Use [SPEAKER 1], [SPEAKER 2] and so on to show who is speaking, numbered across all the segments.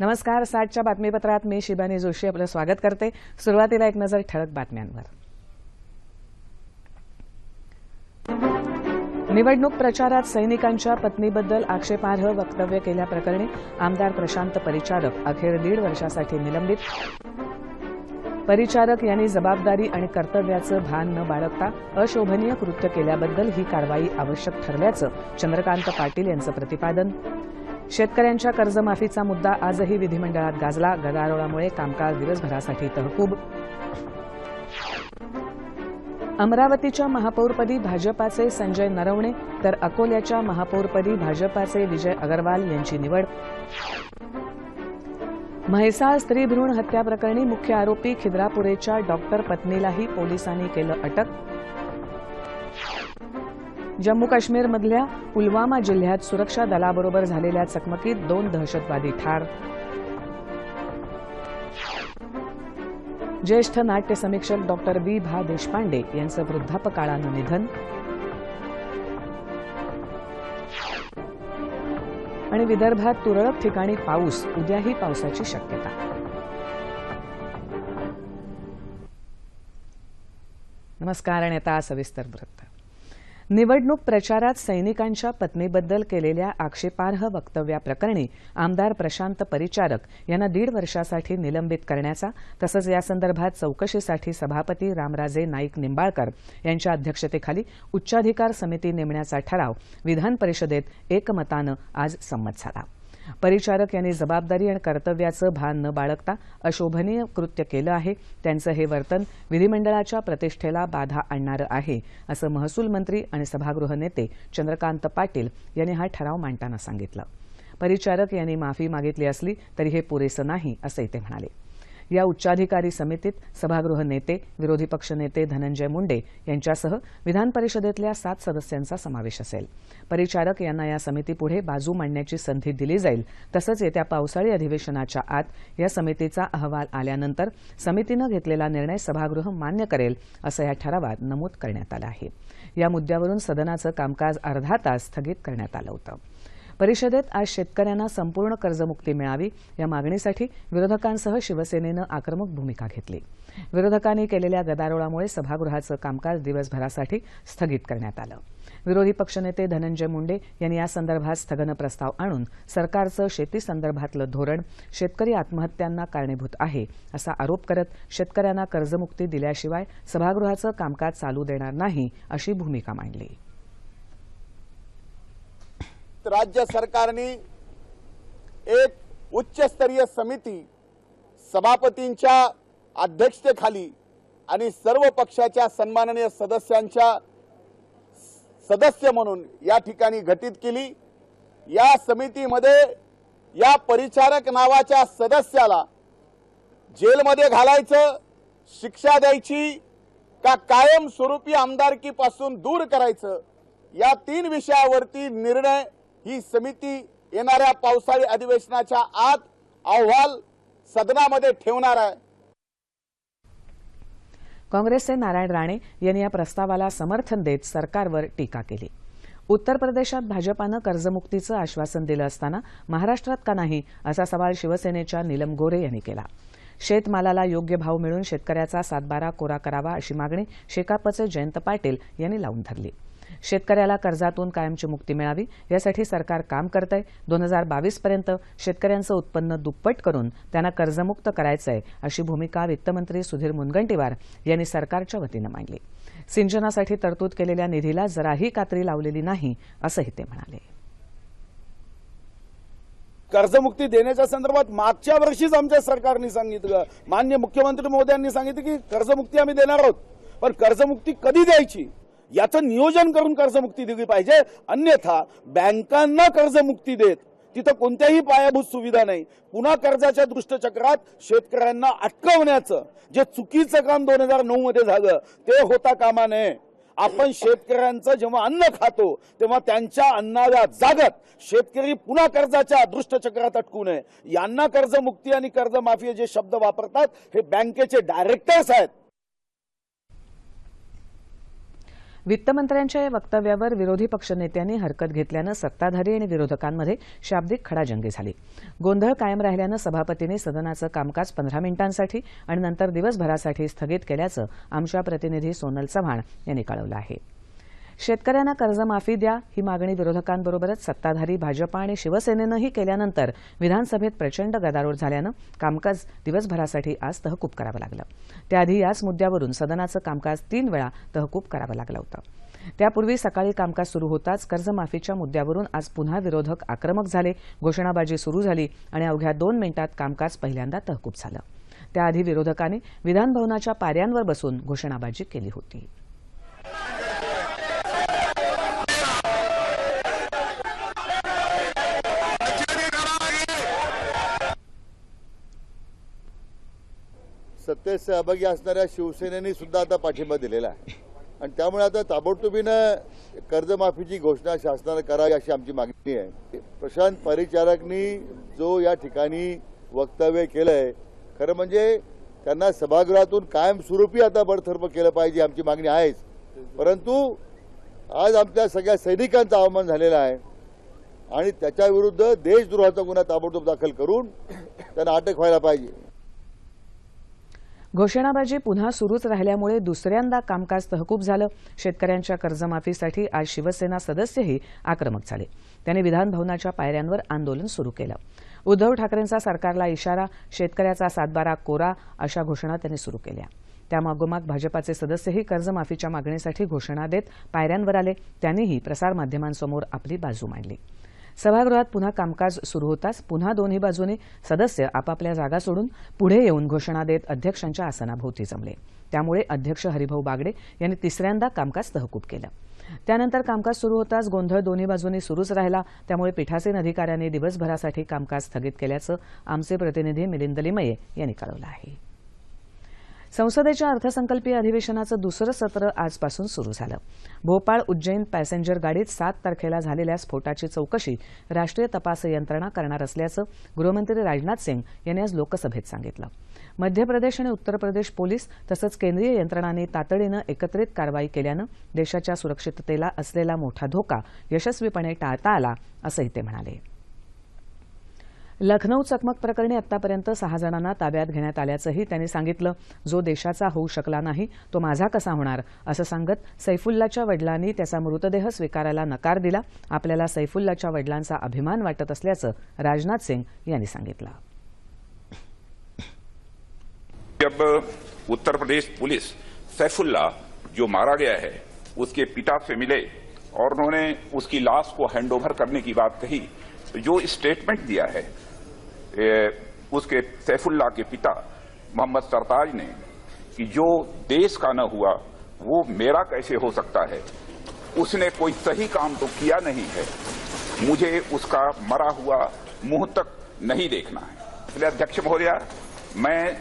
[SPEAKER 1] नमस्कार साठच्या बातमीपत्रात मी शिबानी जोशी आपलं स्वागत करते. सुरुवातीला एक नजर ठळक बातम्यांवर. निवडणूक प्रचारात सैनिकांच्या पत्नीबद्दल आक्षेपार्ह वक्तव्य केल्याप्रकरणी आमदार प्रशांत परिचारक अखेर दीड वर्षासाठी निलंबित. परिचारक यांनी जबाबदारी आणि कर्तव्याचं भान न बाळगता अशोभनीय कृत्य केल्याबद्दल ही कारवाई आवश्यक ठरल्याचं चंद्रकांत पाटील यांचं प्रतिपादन. शेतकऱ्यांच्या कर्जमाफीचा मुद्दा आजही विधिमंडळात गाजला. गदारोळामुळे कामकाज दिवसभरासाठी तहकूब. अमरावतीच्या महापौरपदी भाजपाचे संजय नरवणे तर अकोल्याच्या महापौरपदी भाजपाचे विजय अगरवाल यांची निवड. म्हैसाळ स्त्री भ्रूण हत्या प्रकरणी मुख्य आरोपी खिद्रापुरेच्या डॉक्टर पत्नीलाही पोलिसांनी केलं अटक. जम्मू काश्मीरमधल्या पुलवामा जिल्ह्यात सुरक्षा दलाबरोबर झालेल्या चकमकीत दोन दहशतवादी ठार. ज्येष्ठ नाट्य समीक्षक डॉक्टर बी. भा. देशपांडे यांचं वृद्धापकाळानं निधन. आणि विदर्भात तुरळक ठिकाणी पाऊस उद्याही पावसाची शक्यता. नमस्कार आणि आता सविस्तर वृत्त. निवडणूक प्रचारात सैनिकांच्या पत्नीबद्दल केलेल्या आक्षेपार्ह वक्तव्याप्रकरणी आमदार प्रशांत परिचारक यांना दीड वर्षासाठी निलंबित करण्याचा तसंच यासंदर्भात चौकशीसाठी सभापती रामराजे नाईक निंबाळकर यांच्या अध्यक्षतेखाली उच्चाधिकार समिती नेमण्याचा ठराव विधान परिषदेत एकमतानं आज संमत झाला. परिचारक यांनी जबाबदारी आणि कर्तव्याचं भान न बाळगता अशोभनीय कृत्य केलं आहे. त्यांचं हे वर्तन विधिमंडळाच्या प्रतिष्ठेला बाधा आणणारं आहे असं महसूल मंत्री आणि सभागृह नेते चंद्रकांत पाटील यांनी हा ठराव मांडताना सांगितलं. परिचारक यांनी माफी मागितली असली तरी हे पुरेसं नाही असंही ते म्हणाले. या उच्चाधिकारी समितीत सभागृह नेते विरोधी पक्षनेते धनंजय मुंडे यांच्यासह विधान परिषदेतल्या सात सदस्यांचा समावेश असेल. परिचारक यांना या समितीपुढे बाजू मांडण्याची संधी दिली जाईल. तसंच येत्या पावसाळी अधिवेशनाच्या आत या समितीचा अहवाल आल्यानंतर समितीनं घेतलेला निर्णय सभागृह मान्य करेल असं या ठरावात नमूद करण्यात आलं आहे. या मुद्द्यावरून सदनाचं कामकाज अर्धा तास स्थगित करण्यात आलं होतं. परिषदेत आज शेतकऱ्यांना संपूर्ण कर्जमुक्ती मिळावी या मागणीसाठी विरोधकांसह शिवसेनेनं आक्रमक भूमिका घेतली. विरोधकांनी केलेल्या गदारोळामुळे सभागृहाचं कामकाज दिवसभरासाठी स्थगित करण्यात आलं. विरोधी पक्षनेते धनंजय मुंडे यांनी यासंदर्भात स्थगन प्रस्ताव आणून सरकारचं शेतीसंदर्भातलं धोरण शेतकरी आत्महत्यांना कारणीभूत आहे असा आरोप करत शेतकऱ्यांना कर्जमुक्ती दिल्याशिवाय सभागृहाचं कामकाज चालू देणार नाही अशी भूमिका मांडली.
[SPEAKER 2] राज्य सरकारने एक उच्चस्तरीय समिती सभापतींच्या अध्यक्षतेखाली आणि सर्व पक्षाच्या सन्माननीय सदस्यांच्या सदस्य म्हणून या ठिकाणी घटित केली. या समितीमध्ये या परिचारक नावाच्या सदस्याला जेलमध्ये घालायचं शिक्षा द्यायची का कायमस्वरूपी आमदारकीपासून दूर करायचं या तीन विषयावरती निर्णय ही समिती येणाऱ्या पावसाळी अधिवेशनाच्या आत अहवाल सदनामध्ये ठेवणार आहे.
[SPEAKER 1] काँग्रेसचे नारायण राणे यांनी या प्रस्तावाला समर्थन देत सरकारवर टीका केली. उत्तर प्रदेशात भाजपानं कर्जमुक्तीचं आश्वासन दिलं असताना महाराष्ट्रात का नाही असा सवाल शिवसेनेच्या नीलम गोरे यांनी केला. शेतमालाला योग्य भाव मिळून शेतकऱ्याचा सातबारा कोरा करावा अशी मागणी शेकापचे जयंत पाटील यांनी लावून धरली. शेतकऱ्याला कर्जातून कायमची मुक्ती मिळावी यासाठी सरकार काम करत आहे दोन हजार बावीस पर्यंत शेतकऱ्यांचं उत्पन्न दुप्पट करून त्यांना कर्जमुक्त करायचंय अशी भूमिका वित्तमंत्री सुधीर मुनगंटीवार यांनी सरकारच्या वतीनं मांडली. सिंचनासाठी तरतूद केलेल्या निधीला जराही कात्री लावलेली नाही असंही ते म्हणाले.
[SPEAKER 3] कर्जमुक्ती देण्याच्या संदर्भात मागच्या वर्षीच आमच्या सरकारने सांगितलं. मान्य मुख्यमंत्री मोदयांनी सांगितलं की कर्जमुक्ती आम्ही देणार आहोत. पण कर्जमुक्ती कधी द्यायची? याचं नियोजन करून कर्जमुक्ती दिली पाहिजे. अन्यथा बँकांना कर्जमुक्ती देत तिथं कोणत्याही पायाभूत सुविधा नाही. पुन्हा कर्जाच्या दृष्टचक्रात शेतकऱ्यांना अटकवण्याचं जे चुकीचं काम दोन हजार नऊ मध्ये झालं ते होता कामा नये. आपण शेतकऱ्यांचं जेव्हा अन्न खातो तेव्हा त्यांच्या अन्नाला जागत शेतकरी पुन्हा कर्जाच्या दृष्टचक्रात अटकू नये. यांना कर्जमुक्ती आणि कर्जमाफी जे शब्द वापरतात हे बँकेचे डायरेक्टर्स आहेत.
[SPEAKER 1] वित्तमंत्र्यांच्या या वक्तव्यावर विरोधी पक्षनेत्यांनी हरकत घेतल्यानं सत्ताधारी आणि विरोधकांमध्ये शाब्दिक खडाजंगी झाली. गोंधळ कायम राहिल्यानं सभापतींनी सदनाचं कामकाज पंधरा मिनिटांसाठी आणि नंतर दिवसभरासाठी स्थगित केल्याचं आमच्या प्रतिनिधी सोनल चव्हाण यांनी कळवलं आहे. शेतकऱ्यांना कर्जमाफी द्या ही मागणी विरोधकांबरोबरच सत्ताधारी भाजपा आणि शिवसेनेनंही केल्यानंतर विधानसभेत प्रचंड गदारोळ झाल्यानं कामकाज दिवसभरासाठी आज तहकूब करावं लागलं. त्याआधी याच मुद्द्यावरून सदनाचं कामकाज तीन वेळा तहकूब करावं लागलं होतं. त्यापूर्वी सकाळी कामकाज सुरू होताच कर्जमाफीच्या मुद्द्यावरून आज पुन्हा विरोधक आक्रमक झाले घोषणाबाजी सुरू झाली आणि अवघ्या दोन मिनिटात कामकाज पहिल्यांदा तहकूब झालं. त्याआधी विरोधकांनी विधानभवनाच्या पाऱ्यांवर बसून घोषणाबाजी केली होती.
[SPEAKER 4] सत्तेत सहभागी असणाऱ्या शिवसेनेने सुद्धा आता पाठिंबा दिलेला आहे. आणि त्यामुळे आता ताबडतोबीनं कर्जमाफीची घोषणा शासनानं करावी अशी आमची मागणी आहे. प्रशांत परिचारकनी जो या ठिकाणी वक्तव्य केलंय खरं म्हणजे त्यांना सभागृहातून कायमस्वरूपी आता बडथर्प केलं पाहिजे आमची मागणी आहेच. परंतु आज आमच्या सगळ्या सैनिकांचं आव्हान झालेलं आहे. आणि त्याच्याविरुद्ध देशद्रोहाचा गुन्हा ताबडतोब दाखल करून त्यांना अटक व्हायला पाहिजे.
[SPEAKER 1] घोषणाबाजी पुन्हा सुरूच राहिल्यामुळे दुसऱ्यांदा कामकाज तहकूब झालं. शेतकऱ्यांच्या कर्जमाफीसाठी आज शिवसेना सदस्यही आक्रमक झाले. त्यांनी विधानभवनाच्या पायऱ्यांवर आंदोलन सुरू केलं. उद्धव ठाकरेंचा सरकारला इशारा शेतकऱ्याचा सातबारा कोरा अशा घोषणा त्यांनी सुरू केल्या. त्यामागोमाग भाजपाचे सदस्यही कर्जमाफीच्या मागणीसाठी घोषणा देत पायऱ्यांवर आले. त्यांनीही प्रसारमाध्यमांसमोर आपली बाजू मांडली. सभागृहात पुन्हा कामकाज सुरू होताच पुन्हा दोन्ही बाजूने सदस्य आपापल्या जागा सोडून पुढे येऊन घोषणा देत अध्यक्षांच्या आसनाभोवती जमले. त्यामुळे अध्यक्ष हरिभाऊ बागडे यांनी तिसऱ्यांदा कामकाज तहकूब केलं. त्यानंतर कामकाज सुरू होताच गोंधळ दोन्ही बाजूंनी सुरूच राहिला. त्यामुळे पीठासीन अधिकाऱ्यांनी दिवसभरासाठी कामकाज स्थगित केल्याचं आमचे प्रतिनिधी मिलिंद लिमये यांनी कळवलं आहे. संसदेच्या अर्थसंकल्पीय अधिवेशनाचं दुसरं सत्र आजपासून सुरू झालं. भोपाळ उज्जैन पॅसेंजर गाडीत सात तारखेला झालेल्या स्फोटाची चौकशी राष्ट्रीय तपास यंत्रणा करणार असल्याचं गृहमंत्री राजनाथ सिंग यांनी आज लोकसभेत सांगितलं. मध्य प्रदेश आणि उत्तर प्रदेश पोलीस तसंच केंद्रीय यंत्रणांनी तातडीनं एकत्रित कारवाई केल्यानं देशाच्या सुरक्षिततेला असलेला मोठा धोका यशस्वीपणे टाळता आला असंही ते म्हणाले. लखनौ चकमक प्रकरणी आतापर्यंत सहा जणांना ताब्यात घेण्यात आल्याचंही त्यांनी सांगितलं. जो देशाचा होऊ शकला नाही तो माझा कसा होणार? असं सांगत सैफुल्लाच्या वडिलांनी त्याचा मृतदेह स्वीकारायला नकार दिला. आपल्याला सैफुल्लाच्या वडिलांचा अभिमान वाटत असल्याचं राजनाथ सिंग यांनी सांगितलं.
[SPEAKER 5] जब उत्तर प्रदेश पुलिस सैफुल्ला जो मारा गया है उसके पिता से मिले और उन्होंने उसकी लाश को हैंडओवर करने की बात कही तो जो स्टेटमेंट दिया है उसके सैफुल्ला के पिता मोहम्मद सरताज ने कि जो देश का न हुआ, वो मेरा कैसे हो सकता है? उसने कोई सही काम तो किया नहीं है। मुझे उसका मरा हुआ मुँह तक नहीं देखना है। अध्यक्ष महोदया, मैं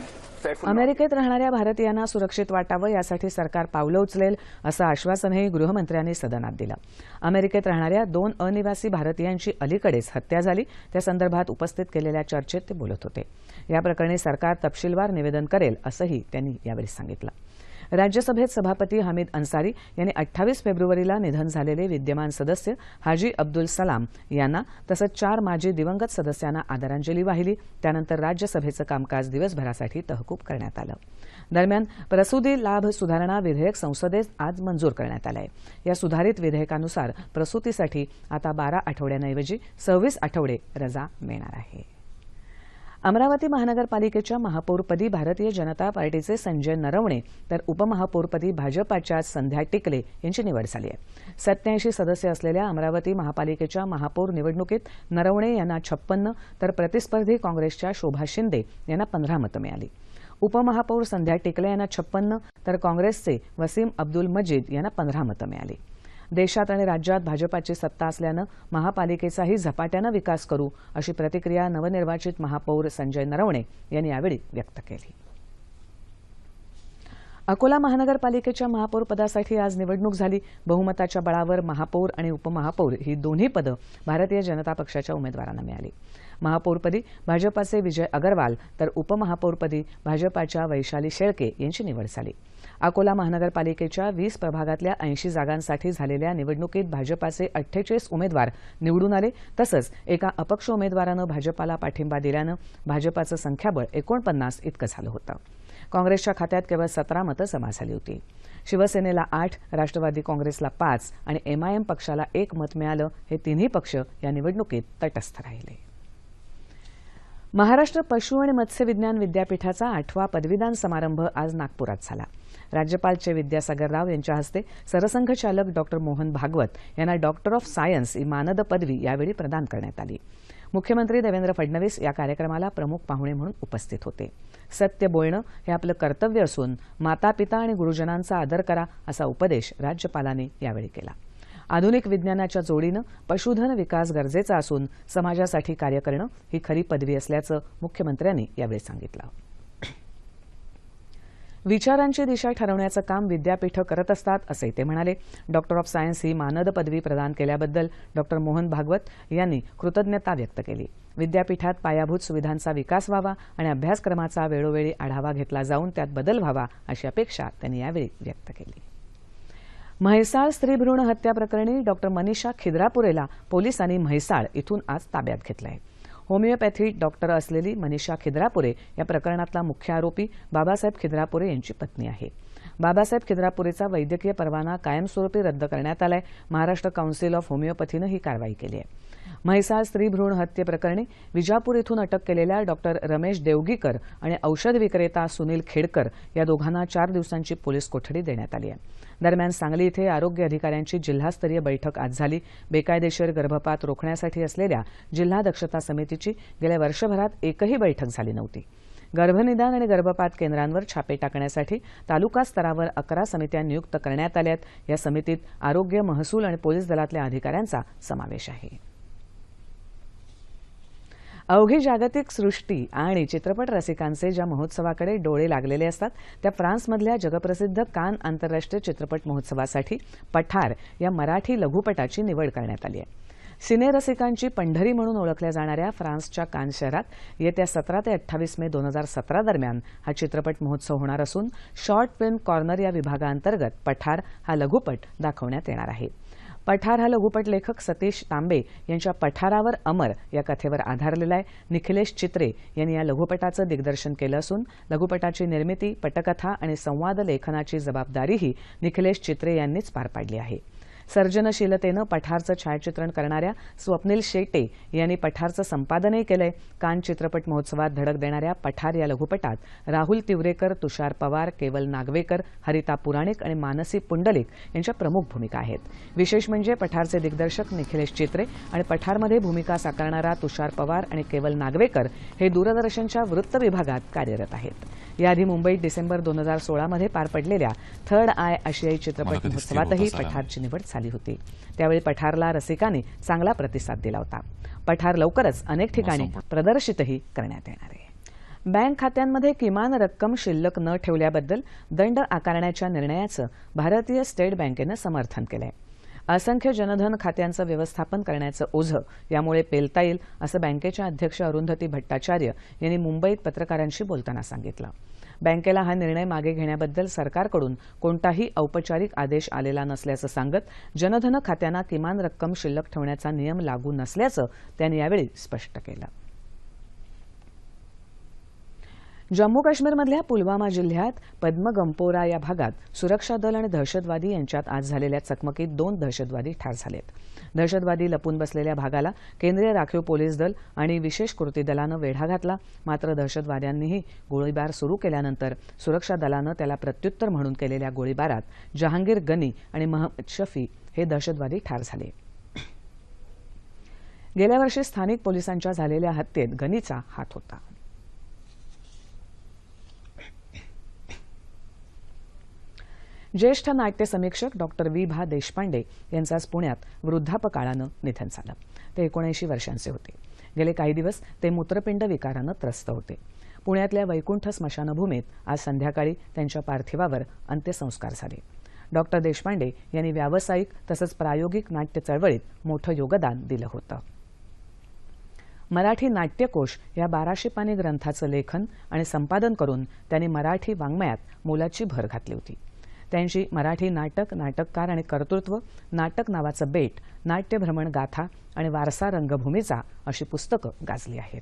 [SPEAKER 1] अमेरिकेत राहणाऱ्या भारतीयांना सुरक्षित वाटावं यासाठी सरकार पावलं उचलेल असं आश्वासनही गृहमंत्र्यांनी सदनात दिलं. अमेरिकेत राहणाऱ्या दोन अनिवासी भारतीयांची अलीकडेच हत्या झाली. त्या संदर्भात उपस्थित केलेल्या चर्चेत ते बोलत होते. या प्रकरणी सरकार तपशीलवार निवेदन करेल असंही त्यांनी यावेळी सांगितलं. राज्यसभेत सभापती हमीद अन्सारी यांनी अठ्ठावीस फेब्रुवारीला निधन झालेले विद्यमान सदस्य हाजी अब्दुल सलाम यांना तसंच चार माजी दिवंगत सदस्यांना आदरांजली वाहिली. त्यानंतर राज्यसभेचं कामकाज दिवसभरासाठी तहकूब करण्यात आलं. दरम्यान प्रसूदी लाभ सुधारणा विधेयक संसदेत आज मंजूर करण्यात आलं आहे या सुधारित विधेयकानुसार प्रसूतीसाठी आता बारा आठवड्यांऐवजी सव्वीस आठवडे रजा मिळणार आहे. अमरावती महानगरपालिकेच्या महापौरपदी भारतीय जनता पार्टीचे संजय नरवणे तर उपमहापौरपदी भाजपाच्या संध्या टिकले यांची निवड झाली आहे. सत्याऐंशी सदस्य असलेल्या अमरावती महापालिकेच्या महापौर निवडणुकीत नरवणे यांना छप्पन्न तर प्रतिस्पर्धी काँग्रेसच्या शोभा शिंदे यांना पंधरा मतं मिळाली. उपमहापौर संध्या टिकले यांना छप्पन्न तर काँग्रेसचे वसीम अब्दुल मजीद यांना पंधरा मतं मिळाली. देशात आणि राज्यात भाजपाची सत्ता असल्यानं महापालिकेचाही झपाट्यानं विकास करू अशी प्रतिक्रिया नवनिर्वाचित महापौर संजय नरवणे यांनी यावेळी व्यक्त केली. अकोला महानगरपालिकेच्या महापौरपदासाठी आज निवडणूक झाली. बहुमताच्या बळावर महापौर आणि उपमहापौर ही दोन्ही पदं भारतीय जनता पक्षाच्या उमेदवारांना मिळाली. महापौरपदी भाजपाचे विजय अगरवाल तर उपमहापौरपदी भाजपाच्या वैशाली शेळके यांची निवड झाली. अकोला महानगरपालिकेच्या वीस प्रभागातल्या ऐंशी जागांसाठी झालेल्या निवडणुकीत भाजपाचे अठ्ठेचाळीस उमेदवार निवडून आले. तसंच एका अपक्ष उमेदवारानं भाजपाला पाठिंबा दिल्यानं भाजपाचं संख्याबळ एकोणपन्नास इतकं झालं होतं. काँग्रेसच्या खात्यात केवळ सतरा मतं जमा झाली होती. शिवसेनेला आठ राष्ट्रवादी काँग्रेसला पाच आणि एमआयएम पक्षाला एक मत मिळालं हे तिन्ही पक्ष या निवडणुकीत तटस्थ राहिले. महाराष्ट्र पशु आणि मत्स्य विज्ञान विद्यापीठाचा आठवा पदवीदान समारंभ आज नागपुरात झाला. राज्यपाल चे विद्यासागर राव यांच्या हस्ते सरसंघचालक डॉक्टर मोहन भागवत यांना डॉक्टर ऑफ सायन्स ही मानद पदवी यावेळी प्रदान करण्यात आली. मुख्यमंत्री देवेंद्र फडणवीस या कार्यक्रमाला प्रमुख पाहुणे म्हणून उपस्थित होते. सत्य बोलणं हे आपलं कर्तव्य असून माता पिता आणि गुरुजनांचा आदर करा असा उपदेश राज्यपालांनी यावेळी केला. आधुनिक विज्ञानाच्या जोडीनं पशुधन विकास गरजेचा असून समाजासाठी कार्य करणं ही खरी पदवी असल्याचं मुख्यमंत्र्यांनी यावेळी सांगितलं. विचारांची दिशा ठरवण्याचं काम विद्यापीठं करत असतात असे ते म्हणाले. डॉक्टर ऑफ सायन्स ही मानद पदवी प्रदान केल्याबद्दल डॉक्टर मोहन भागवत यांनी कृतज्ञता व्यक्त केली. विद्यापीठात पायाभूत सुविधांचा विकास व्हावा आणि अभ्यासक्रमाचा वेळोवेळी आढावा घेतला जाऊन त्यात बदल व्हावा अशी अपेक्षा त्यांनी यावेळी व्यक्त केली. म्हैसाळ स्त्रीभ्रूण हत्या प्रकरणी डॉक्टर मनीषा खिद्रापुरेला पोलिसांनी म्हैसाळ इथून आज ताब्यात घेतलं आहे होमिओपॅथी डॉक्टर असलेली मनीषा खिद्रापुरे या प्रकरणातला मुख्य आरोपी बाबासाहेब खिद्रापुरे यांची पत्नी आहे. बाबासाहेब खिद्रापुरेचा वैद्यकीय परवाना कायमस्वरूपी रद्द करण्यात आलाय. महाराष्ट्र काउन्सिल ऑफ होमिओपॅथीनं ही कारवाई केली आहे. म्हैसाळ स्त्री भ्रूण हत्येप्रकरणी विजापूर इथून अटक केलेल्या डॉक्टर रमेश देवगीकर आणि औषध विक्रेता सुनील खेडकर या दोघांना चार दिवसांची पोलीस कोठडी देण्यात आली आहे. दरम्यान सांगली इथे आरोग्य अधिकाऱ्यांची जिल्हास्तरीय बैठक आज झाली. बेकायदेशीर गर्भपात रोखण्यासाठी असलेल्या जिल्हा दक्षता समितीची गेल्या वर्षभरात एकही बैठक झाली नव्हती. गर्भनिदान आणि गर्भपात केंद्रांवर छापे टाकण्यासाठी तालुका स्तरावर अकरा समित्या नियुक्त करण्यात आल्या या समितीत आरोग्य महसूल आणि पोलीस दलातल्या अधिकाऱ्यांचा समावेश आहे. अवघी जागतिक सृष्टी आणि चित्रपट रसिकांचे ज्या महोत्सवाकडे डोळे लागलेले असतात त्या फ्रान्समधल्या जगप्रसिद्ध कान आंतरराष्ट्रीय चित्रपट महोत्सवासाठी पठार या मराठी लघुपटाची निवड करण्यात आली आहे. सिनेरसिकांची पंढरी म्हणून ओळखल्या जाणाऱ्या फ्रान्सच्या कान शहरात येत्या सतरा ते अठ्ठावीस मे दोन हजार सतरा दरम्यान हा चित्रपट महोत्सव होणार असून शॉर्ट फिल्म कॉर्नर या विभागाअंतर्गत पठार हा लघुपट दाखवण्यात येणार आहे. पठार हा लघुपट लेखक सतीश तांबे यांच्या पठारावर अमर या कथेवर आधारलेला आहे. निखिलेश चित्रे यांनी या लघुपटाचं दिग्दर्शन केलं असून लघुपटाची निर्मिती पटकथा आणि संवाद लेखनाची जबाबदारीही निखिलेश चित्रे यांनीच पार पाडली आहे. सर्जनशीलतेनं पठारचं छायाचित्रण करणाऱ्या स्वप्नील शेटे यांनी पठारचं संपादनही केलंय. कान चित्रपट महोत्सवात धडक देणाऱ्या पठार या लघुपटात राहुल तिवरेकर तुषार पवार केवल नागवेकर हरिता पुराणिक आणि मानसी पुंडलिक यांच्या प्रमुख भूमिका आहेत. विशेष म्हणजे पठारचे दिग्दर्शक निखिलेश चित्रे आणि पठारमध्ये भूमिका साकारणारा तुषार पवार आणि केवल नागवेकर हे दूरदर्शनच्या वृत्त विभागात कार्यरत आहेत. याआधी मुंबईत डिसेंबर दोन हजार सोळामध्ये पार पडलेल्या थर्ड आय आशियाई चित्रपट महोत्सवातही पठारची निवड झाली. होती. त्यावेळी पठारला रसिकांनी चांगला प्रतिसाद दिला होता. पठार लवकरच अनेक ठिकाणी प्रदर्शितही करण्यात येणार आहे. बँक खात्यांमध्ये किमान रक्कम शिल्लक न ठेवल्याबद्दल दंड आकारण्याच्या निर्णयाचं भारतीय स्टेट बँकेनं समर्थन केलंय. असंख्य जनधन खात्यांचं व्यवस्थापन करण्याचं ओझं यामुळे पेलता येईल असं बँकेच्या अध्यक्ष अरुंधती भट्टाचार्य यांनी मुंबईत पत्रकारांशी बोलताना सांगितलं. बँकेला हा निर्णय मागे घेण्याबद्दल सरकारकडून कोणताही औपचारिक आदेश आलेला नसल्याचं सांगत जनधन खात्यांना किमान रक्कम शिल्लक ठेवण्याचा नियम लागू नसल्याचं त्यांनी यावेळी स्पष्ट केलं. जम्मू काश्मीरमधल्या पुलवामा जिल्ह्यात पद्मगंपोरा या भागात सुरक्षा दल आणि दहशतवादी यांच्यात आज झालेल्या चकमकीत दोन दहशतवादी ठार झालेत. दहशतवादी लपून बसलेल्या भागाला केंद्रीय राखीव पोलीस दल आणि विशेष कृती दलानं वेढा घातला. मात्र दहशतवाद्यांनीही गोळीबार सुरू केल्यानंतर सुरक्षा दलानं त्याला प्रत्युत्तर म्हणून केलेल्या गोळीबारात जहांगीर गनी आणि महम्मद शफी हे दहशतवादी ठार झाले. गेल्या वर्षी स्थानिक पोलिसांच्या झालेल्या हत्येत गनीचा हात होता. ज्येष्ठ नाट्य समीक्षक डॉक्टर वि भा देशपांडे यांचं आज पुण्यात वृद्धापकाळानं निधन झालं. ते एकोणऐंशी वर्षांचे होते. गेले काही दिवस ते मूत्रपिंड विकारानं त्रस्त होते. पुण्यातल्या वैकुंठ स्मशानभूमीत आज संध्याकाळी त्यांच्या पार्थिवावर अंत्यसंस्कार झाले. डॉक्टर देशपांडे यांनी व्यावसायिक तसंच प्रायोगिक नाट्य चळवळीत मोठं योगदान दिलं होतं. मराठी नाट्यकोश या बाराशे पाने ग्रंथाचं लेखन आणि संपादन करून त्यांनी मराठी वाङ्मयात मोलाची भर घातली होती. त्यांची मराठी नाटक नाटककार आणि कर्तृत्व नाटक नावाचं बेट नाट्यभ्रमण गाथा आणि वारसा रंगभूमीचा अशी पुस्तकं गाजली आहेत.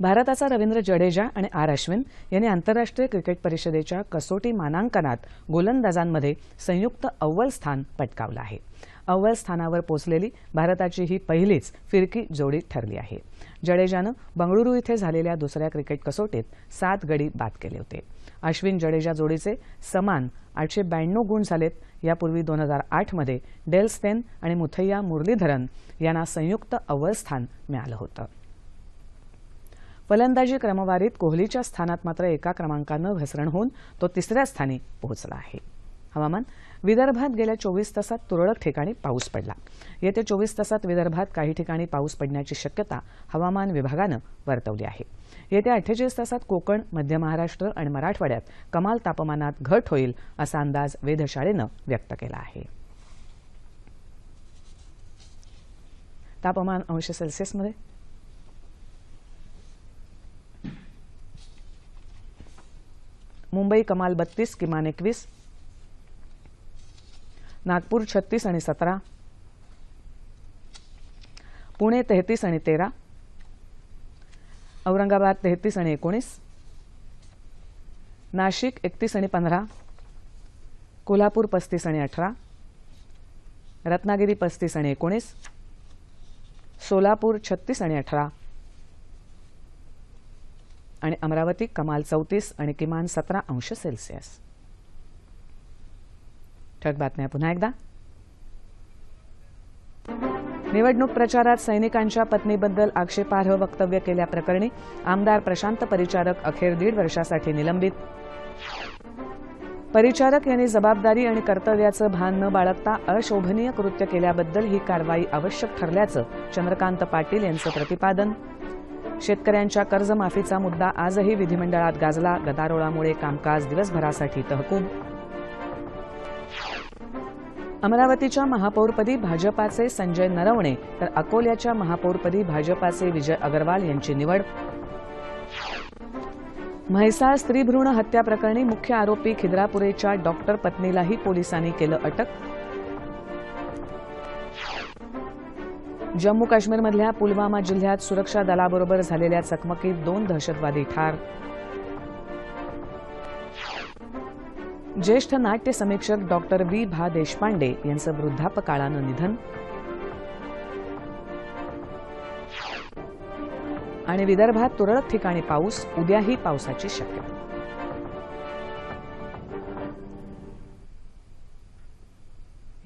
[SPEAKER 1] भारताचा रवींद्र जडेजा आणि आर अश्विन यांनी आंतरराष्ट्रीय क्रिकेट परिषदेच्या कसोटी मानांकनात गोलंदाजांमध्ये संयुक्त अव्वल स्थान पटकावलं आहे. अव्वल स्थानावर पोचलेली भारताची ही पहिलीच फिरकी जोडी ठरली आहे. जडेजानं बंगळुरू इथे झालेल्या दुसऱ्या क्रिकेट कसोटीत सात गडी बाद केले होते. अश्विन जडेजा जोडीचे समान आठशे ब्याण्णव गुण झालेत. यापूर्वी दोन हजार आठमध्ये डेल स्टेन आणि मुथय्या मुरलीधरन यांना संयुक्त अव्वल स्थान मिळालं होतं. फलंदाजी क्रमवारीत कोहलीच्या स्थानात मात्र एका क्रमांकानं घसरण होऊन तो तिसऱ्या स्थानी पोहोचला आहे. हवामान विदर्भात गेल्या चोवीस तासात तुरळक ठिकाणी पाऊस पडला. येत्या चोवीस तासात विदर्भात काही ठिकाणी पाऊस पडण्याची शक्यता हवामान विभागानं वर्तवली आहे. येत्या अठ्ठेचाळीस तासात कोकण मध्य महाराष्ट्र आणि मराठवाड्यात कमाल तापमानात घट होईल असा अंदाज वेधशाळेनं व्यक्त केला आहे. तापमान अंश सेल्सिअसमध्ये? मुंबई कमाल बत्तीस किमान एकवीस नागपूर छत्तीस आणि सतरा. पुणे तेहतीस आणि तेरा. औरंगाबाद तेहतीस आणि एकोणीस. नाशिक एकतीस आणि पंधरा. कोल्हापूर पस्तीस आणि अठरा. रत्नागिरी पस्तीस आणि एकोणीस. सोलापूर छत्तीस आणि अठरा. आणि अमरावती कमाल चौतीस आणि किमान सतरा अंश सेल्सिअस. ठळक बातम्या पुन्हा एकदा. निवडणूक प्रचारात सैनिकांच्या पत्नीबद्दल आक्षेपार्ह वक्तव्य केल्याप्रकरणी आमदार प्रशांत परिचारक अखेर दीड वर्षासाठी निलंबित. परिचारक यांनी जबाबदारी आणि कर्तव्याचं भान न बाळगता अशोभनीय कृत्य केल्याबद्दल ही कारवाई आवश्यक ठरल्याचं चंद्रकांत पाटील यांचं प्रतिपादन. शेतकऱ्यांच्या कर्जमाफीचा मुद्दा आजही विधिमंडळात गाजला. गदारोळामुळे कामकाज दिवसभरासाठी तहकूब. अमरावतीच्या महापौरपदी भाजपाचे संजय नरवणे तर अकोल्याच्या महापौरपदी भाजपाचे विजय अगरवाल यांची निवड. म्हैसाळ स्त्रीभ्रूण हत्या प्रकरणी मुख्य आरोपी खिद्रापुरेच्या डॉक्टर पत्नीलाही पोलिसांनी केलं अटक. जम्मू काश्मीरमधल्या पुलवामा जिल्ह्यात सुरक्षा दलाबरोबर झालेल्या चकमकीत दोन दहशतवादी ठार. ज्येष्ठ नाट्य समीक्षक डॉक्टर व्ही. भा. देशपांडे यांचं वृद्धापकाळानं निधन. आणि विदर्भात तुरळक ठिकाणी पाऊस उद्याही पावसाची शक्यता.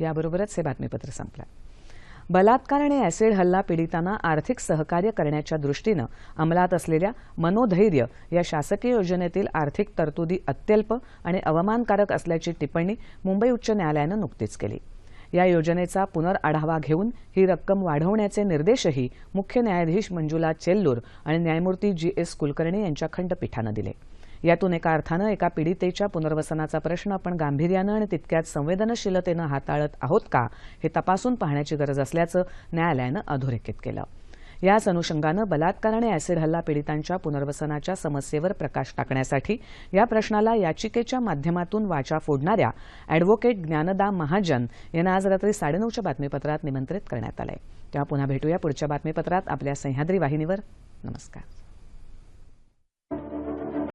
[SPEAKER 1] याबरोबरच हे बातमीपत्र संपलं. बलात्कार आणि अॅसिड हल्ला पीडितांना आर्थिक सहकार्य करण्याच्या दृष्टीनं अंमलात असलेल्या मनोधैर्य या शासकीय योजनेतील आर्थिक तरतुदी अत्यल्प आणि अवमानकारक असल्याची टिप्पणी मुंबई उच्च न्यायालयानं नुकतीच केली. या योजनेचा पुनर्आढावा घेऊन ही रक्कम वाढवण्याचे निर्देशही मुख्य न्यायाधीश मंजुला चेल्लूर आणि न्यायमूर्ती जी एस कुलकर्णी यांच्या खंडपीठानं दिले. यातून एका अर्थानं एका पीडितेच्या पुनर्वसनाचा प्रश्न आपण गांभीर्यानं आणि तितक्याच संवेदनशीलतेनं हाताळत आहोत का हे तपासून पाहण्याची गरज असल्याचं न्यायालयानं अधोरेखित केलं. याच अनुषंगानं बलात्कार आणि अॅसिड हल्ला पीडितांच्या पुनर्वसनाच्या समस्येवर प्रकाश टाकण्यासाठी या प्रश्नाला याचिकेच्या माध्यमातून वाचा फोडणाऱ्या अॅडव्होकेट ज्ञानदा महाजन यांना आज रात्री साडेनऊच्या बातमीपत्रात निमंत्रित करण्यात आलंय. तेव्हा पुन्हा भेटूया पुढच्या बातमीपत्रात आपल्या सह्याद्री वाहिनीवर. नमस्कार.